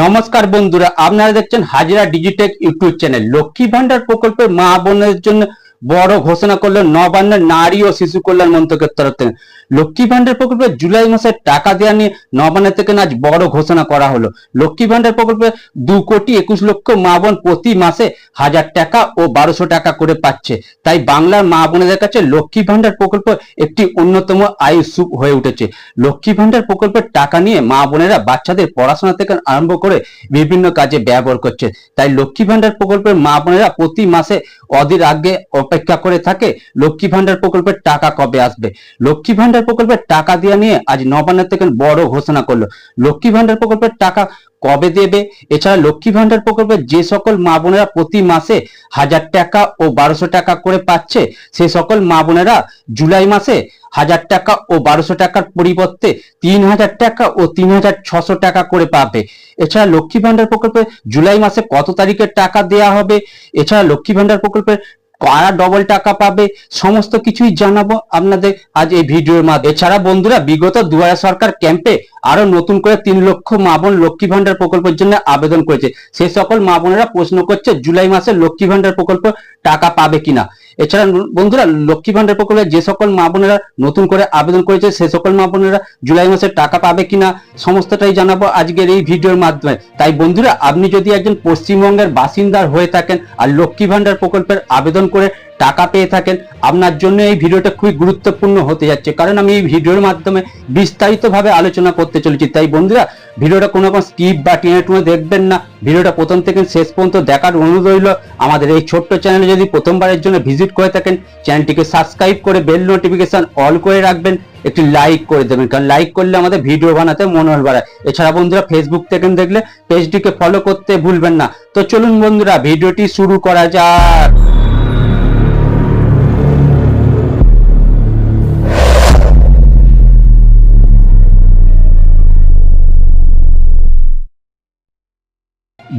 নমস্কার বন্ধুরা আপনারা দেখছেন Hazira Digitech YouTube channel. Lakshmi Bhandar প্রকল্পের মা বোনের জন্য বড় ঘোষণা করল নবান্নের নারী ও শিশু কল্যাণ মন্ত্রকের তরফ থেকে। লক্ষ্মী ভান্ডার প্রকল্পে জুলাই মাসে টাকা দেওয়া নিয়ে নবান্নের থেকে আজ বড় ঘোষণা করা হলো। লক্ষ্মী ভান্ডার প্রকল্পে দু কোটি একুশ লক্ষ মা বোন প্রতি মাসে হাজার টাকা ও বারোশো টাকা করে পাচ্ছে। তাই বাংলার মা বোনেদের কাছে লক্ষ্মী ভান্ডার প্রকল্প একটি অন্যতম আয়ু সুখ হয়ে উঠেছে। লক্ষ্মী ভান্ডার প্রকল্পের টাকা নিয়ে মা বোনেরা বাচ্চাদের পড়াশোনা থেকে আরম্ভ করে বিভিন্ন কাজে ব্যবহার করছে। তাই লক্ষ্মী ভান্ডার প্রকল্পের মা বোনেরা প্রতি মাসে অধীর আগে অপেক্ষা করে থাকে লক্ষ্মী ভান্ডার প্রকল্পের টাকা কবে আসবে? লক্ষ্মী ভান্ডার প্রকল্পের টাকা দেওয়া নিয়ে আজ নবান্নের থেকে বড় ঘোষণা করল। লক্ষ্মী ভান্ডার প্রকল্পের টাকা কবে দেবে? এছাড়া লক্ষ্মী ভান্ডার প্রকল্পে যে সকল মা বোনেরা প্রতি মাসে হাজার টাকা ও বারোশো টাকা করে পাচ্ছে, সে সকল মা বোনেরা জুলাই মাসে হাজার টাকা ও বারোশো টাকার পরিবর্তে তিন হাজার টাকা ও তিন হাজার ছশো টাকা করে পাবে। এছাড়া লক্ষ্মী ভান্ডার প্রকল্পে জুলাই মাসে কত তারিখে টাকা দেয়া হবে? এছাড়া লক্ষ্মী ভান্ডার প্রকল্পে কারা ডবল টাকা পাবে, সমস্ত কিছুই জানাব আপনাদের আজ এই ভিডিওর মাধ্যমে। এছাড়া বন্ধুরা, বিগত দুয়ারা সরকার ক্যাম্পে আরও নতুন করে তিন লক্ষ মা বোন লক্ষ্মী ভান্ডার প্রকল্পের জন্য আবেদন করেছে। সে সকল মা বোনেরা প্রশ্ন করছে, জুলাই মাসে লক্ষ্মী ভান্ডার প্রকল্প টাকা পাবে কিনা? এছাড়া বন্ধুরা, লক্ষ্মী ভান্ডার প্রকল্পে যে সকল মা বোনেরা নতুন করে আবেদন করেছে, সে সকল মা বোনেরা জুলাই মাসে টাকা পাবে কিনা সমস্তটাই জানাব আজকের এই ভিডিওর মাধ্যমে। তাই বন্ধুরা, আপনি যদি একজন পশ্চিমবঙ্গের বাসিন্দার হয়ে থাকেন আর লক্ষ্মী ভান্ডার প্রকল্পের আবেদন করে টাকা পেয়ে থাকেন। আপনার জন্য এই ভিডিওটা খুবই গুরুত্বপূর্ণ হতে যাচ্ছে। কারণ আমি এই ভিডিওর মাধ্যমে বিস্তারিতভাবে আলোচনা করতে চলেছি। তাই বন্ধুরা, ভিডিওটা কোনো রকম স্কিপ বা টেনে টুনে দেখবেন না। ভিডিওটা প্রথম থেকে শেষ পর্যন্ত দেখার অনুরোধ রইল। আমাদের এই ছোট্ট চ্যানেলে যদি প্রথমবারের জন্য ভিজিট করে থাকেন, চ্যানেলটিকে সাবস্ক্রাইব করে বেল নোটিফিকেশন অল করে রাখবেন। একটি লাইক করে দেবেন। কারণ লাইক করলে আমাদের ভিডিও বানাতে মনোবল বাড়ায়। এছাড়া বন্ধুরা ফেসবুক থেকে দেখলে পেজটিকে ফলো করতে ভুলবেন না। তো চলুন বন্ধুরা, ভিডিওটি শুরু করা যাক।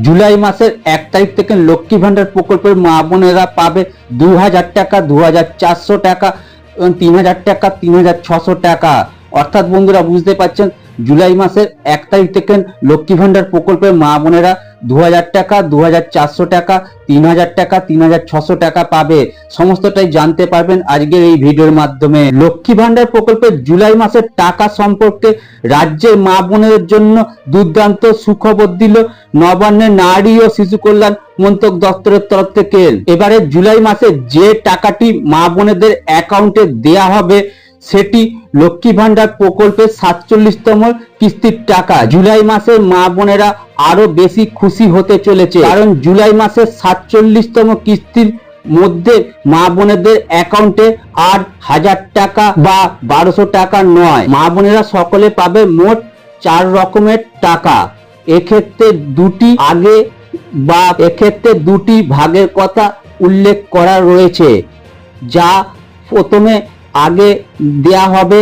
জুলাই মাসের এক তারিখ থেকে লক্ষ্মী ভান্ডার প্রকল্পের মা বোনেরা পাবে দু হাজার টাকা দু হাজার চারশো টাকা এবং তিন হাজার টাকা তিন হাজার ছশো টাকা। অর্থাৎ বন্ধুরা বুঝতে পারছেন, জুলাই মাসের এক তারিখ থেকে লক্ষ্মী ভান্ডার প্রকল্পের মা বোনেরা দু হাজার টাকা দু হাজার চারশো টাকা তিন হাজার টাকা তিন টাকা পাবে। সমস্তটাই জানতে পারবেন আজকের এই ভিডিওর মাধ্যমে। লক্ষ্মী ভান্ডার প্রকল্পের জুলাই মাসের টাকা সম্পর্কে রাজ্যের মা বোনের জন্য দুর্দান্ত সুখবর দিল নবান্নের নারী ও শিশু কল্যাণ মন্ত্রক দপ্তরের তরফ থেকে। এবারে জুলাই মাসে যে টাকাটি মা বোনেদের অ্যাকাউন্টে দেয়া হবে সেটি লক্ষ্মী ভান্ডার প্রকল্পের সাতচল্লিশতম কিস্তির টাকা। জুলাই মাসে মা বোনেরা আরও বেশি খুশি হতে চলেছে। কারণ জুলাই মাসের সাতচল্লিশতম কিস্তির মধ্যে মা বোনেদের অ্যাকাউন্টে আর হাজার টাকা বা বারোশো টাকা নয়। মা বোনেরা সকলে পাবে মোট চার রকমের টাকা। এক্ষেত্রে দুটি আগে বা এক্ষেত্রে দুটি ভাগের কথা উল্লেখ করা রয়েছে। যা প্রথমে আগে দেয়া হবে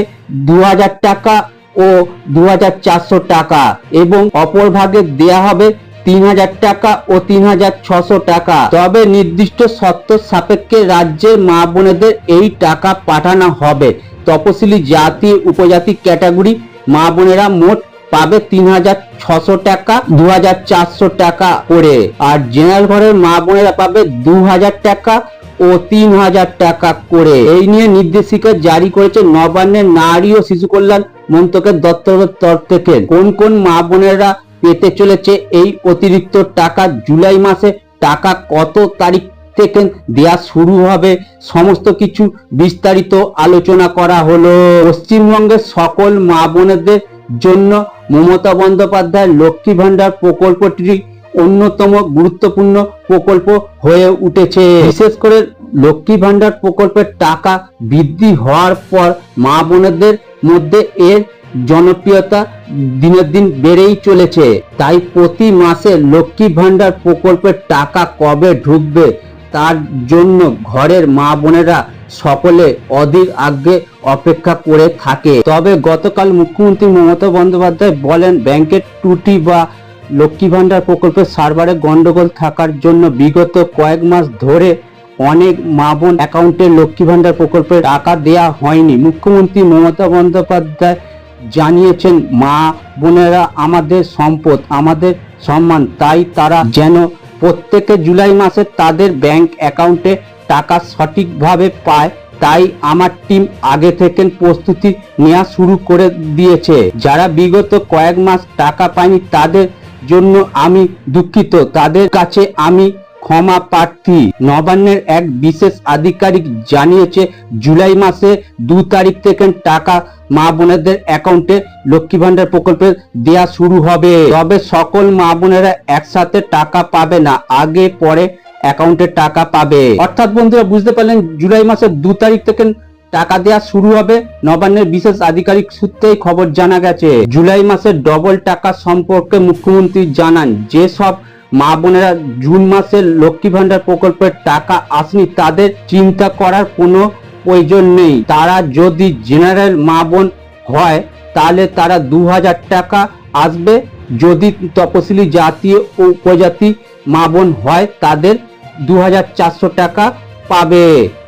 দু হাজার টাকা ও দু হাজার চারশো টাকা এবং অপর ভাগে দেয়া হবে তিন হাজার টাকা ও তিন হাজার ছশো টাকা। তবে নির্দিষ্ট শর্ত সাপেক্ষে রাজ্যের মা বোনেদের এই টাকা পাঠানো হবে। তপশিলি জাতি, উপজাতি ক্যাটাগরি মা বোনেরা মোট পাবে তিন হাজার ছশো টাকা দু হাজার চারশো টাকা করে। আর জেনারেল ঘরের মা বোনেরা পাবে দু হাজার টাকা ও তিন হাজার টাকা করে। এই নিয়ে নির্দেশিকা জারি করেছে নবান্নের নারী ও শিশু কল্যাণ মন্ত্রকের দপ্তরের তরফ থেকে। কোন কোন মা বোনেরা পেতে চলেছে এই অতিরিক্ত টাকা? জুলাই মাসে টাকা কত তারিখ থেকে দেয়া শুরু হবে? সমস্ত কিছু বিস্তারিত আলোচনা করা হলো। পশ্চিমবঙ্গের সকল মা বোনেদের জন্য মমতা বন্দ্যোপাধ্যায় লক্ষ্মী ভান্ডার প্রকল্পটি অন্যতম গুরুত্বপূর্ণ প্রকল্প হয়ে উঠেছে। বিশেষ করে লক্ষ্মী ভান্ডার প্রকল্পের টাকা বৃদ্ধি হওয়ার পর মা বোনেদের মধ্যে এর জনপ্রিয়তা দিনের দিন বেড়েই চলেছে। তাই প্রতি মাসে লক্ষ্মী ভান্ডার প্রকল্পের টাকা কবে ঢুকবে তার জন্য ঘরের মা বোনেরা সকলে অধীর আগে অপেক্ষা করে থাকে। তবে গতকাল মুখ্যমন্ত্রী মমতা বন্দ্যোপাধ্যায় বলেন, ব্যাংকের ত্রুটি বা লক্ষ্মী ভান্ডার প্রকল্পের সার্ভারে গন্ডগোল থাকার জন্য বিগত কয়েক মাস ধরে অনেক মা বোন অ্যাকাউন্টে লক্ষ্মী ভান্ডার প্রকল্পের টাকা দেয়া হয়নি। মুখ্যমন্ত্রী মমতা বন্দ্যোপাধ্যায় জানিয়েছেন, মা বোনেরা আমাদের সম্পদ, আমাদের সম্মান, তাই তারা যেন প্রত্যেকে জুলাই মাসে তাদের ব্যাংক অ্যাকাউন্টে টাকা সঠিকভাবে পায়, তাই আমার টিম আগে থেকে প্রস্তুতি নেওয়া শুরু করে দিয়েছে। যারা বিগত কয়েক মাস টাকা পায়নি, তাদের জন্য আমি দুঃখিত। তাদের কাছে আমি ক্ষমা প্রার্থী। নবান্নের এক বিশেষ আধিকারিক জানিয়েছে, জুলাই মাসে দু তারিখ থেকে টাকা মা বোনেদের অ্যাকাউন্টে লক্ষ্মী ভান্ডার প্রকল্পে দেয়া শুরু হবে। তবে সকল মা বোনেরা একসাথে টাকা পাবে না, আগে পরে অ্যাকাউন্টে টাকা পাবে। অর্থাৎ বন্ধুরা, বুঝতে পারলেন, জুলাই মাসের দু তারিখ থেকে টাকা দেওয়া শুরু হবে। নবান্নের বিশেষ আধিকারিক সূত্রেই খবর জানা গেছে, জুলাই মাসের ডবল টাকা সম্পর্কে মুখ্যমন্ত্রী জানান যে সব মা বোনেরা জুন মাসের লক্ষ্মী ভান্ডার প্রকল্পের টাকা আসেনি, তাদের চিন্তা করার কোনো প্রয়োজন নেই। তারা যদি জেনারেল মা বোন হয়, তাহলে তারা দু হাজার টাকা আসবে। যদি তপশিলি জাতি ও উপজাতি মা বোন হয়, তাদের দু হাজার চারশো টাকা পাবে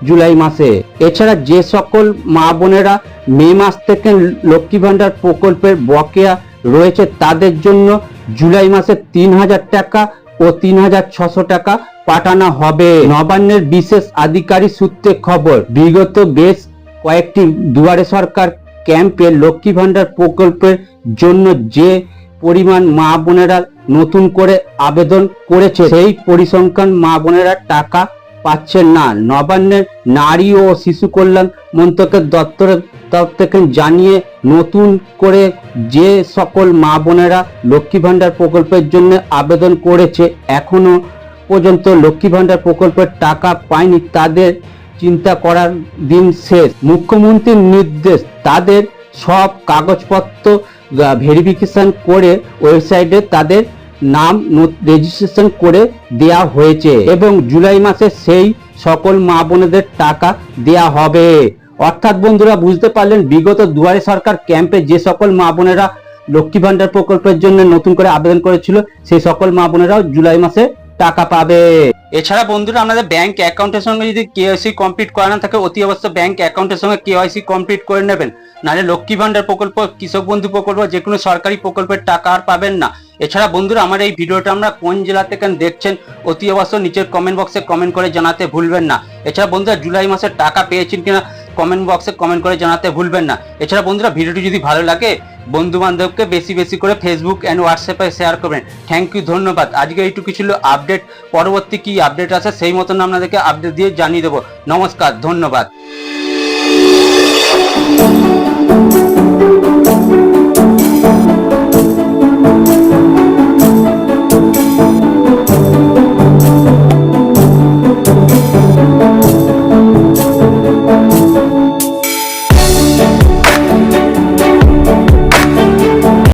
জুলাই মাসে। এছাড়া যে সকল মা বোনেরা মে মাস থেকে লক্ষ্মী ভান্ডার প্রকল্পের বকেয়া রয়েছে, তাদের জন্য জুলাই মাসে তিন হাজার টাকা ও তিন হাজার ছশো টাকা পাঠানো হবে। নবান্নের বিশেষ আধিকারিক সূত্রে খবর, বিগত বেশ কয়েকটি দুয়ারে সরকার ক্যাম্পে লক্ষ্মী ভান্ডার প্রকল্পের জন্য যে পরিমাণ মা বোনেরা নতুন করে আবেদন করেছে, সেই পরিসংখ্যান মা বোনেরা টাকা পাচ্ছেন না। নবান্নের নারী ও শিশু কল্যাণ মন্ত্রকের দপ্তরের তরফ থেকে জানিয়ে নতুন করে যে সকল মা বোনেরা লক্ষ্মী ভান্ডার প্রকল্পের জন্য আবেদন করেছে এখনও পর্যন্ত লক্ষ্মী ভান্ডার প্রকল্পের টাকা পায়নি। তাদের চিন্তা করার দিন শেষ। মুখ্যমন্ত্রীর নির্দেশ, তাদের সব কাগজপত্র ভেরিফিকেশন করে ওয়েবসাইটে তাদের নাম রেজিস্ট্রেশন করে দেয়া হয়েছে এবং জুলাই মাসে সেই সকল মা বোনেদের টাকা দেয়া হবে। অর্থাৎ বন্ধুরা, বুঝতে পারলেন, বিগত দুয়ারে সরকার ক্যাম্পে যে সকল মা বোনেরা লক্ষ্মী ভান্ডার প্রকল্পের জন্য নতুন করে আবেদন করেছিল সেই সকল মা বোনেরাও জুলাই মাসে টাকা পাবে। এছাড়া বন্ধুরা আপনাদের ব্যাংক অ্যাকাউন্টের সঙ্গে যদি কেওয়াইসি কমপ্লিট করানো থাকে, অতি অবশ্যই ব্যাংক অ্যাকাউন্টের সঙ্গে কেওয়াইসি কমপ্লিট করে নেবেন। নাহলে লক্ষ্মী ভান্ডার প্রকল্প, কৃষক বন্ধু প্রকল্প যে কোনো সরকারি প্রকল্পের টাকা আর পাবেন না। এছাড়া বন্ধুরা আমার এই ভিডিওটা আমরা কোন জেলা থেকে দেখছেন অতি অবশ্যই নিচের কমেন্ট বক্সে কমেন্ট করে জানাতে ভুলবেন না। এছাড়া বন্ধুরা জুলাই মাসের টাকা পেয়েছেন কিনা কমেন্ট বক্সে কমেন্ট করে জানাতে ভুলবেন না। এছাড়া বন্ধুরা ভিডিওটি যদি ভালো লাগে বন্ধু বান্ধবকে বেশি বেশি করে ফেসবুক অ্যান্ড হোয়াটসঅ্যাপে শেয়ার করবেন। থ্যাংক ইউ ধন্যবাদ। আজকে এইটুকু ছিল আপডেট পরবর্তী কি আপডেট আছে সেই মতন আপনাদেরকে আপডেট দিয়ে জানিয়ে দেবো। নমস্কার, ধন্যবাদ।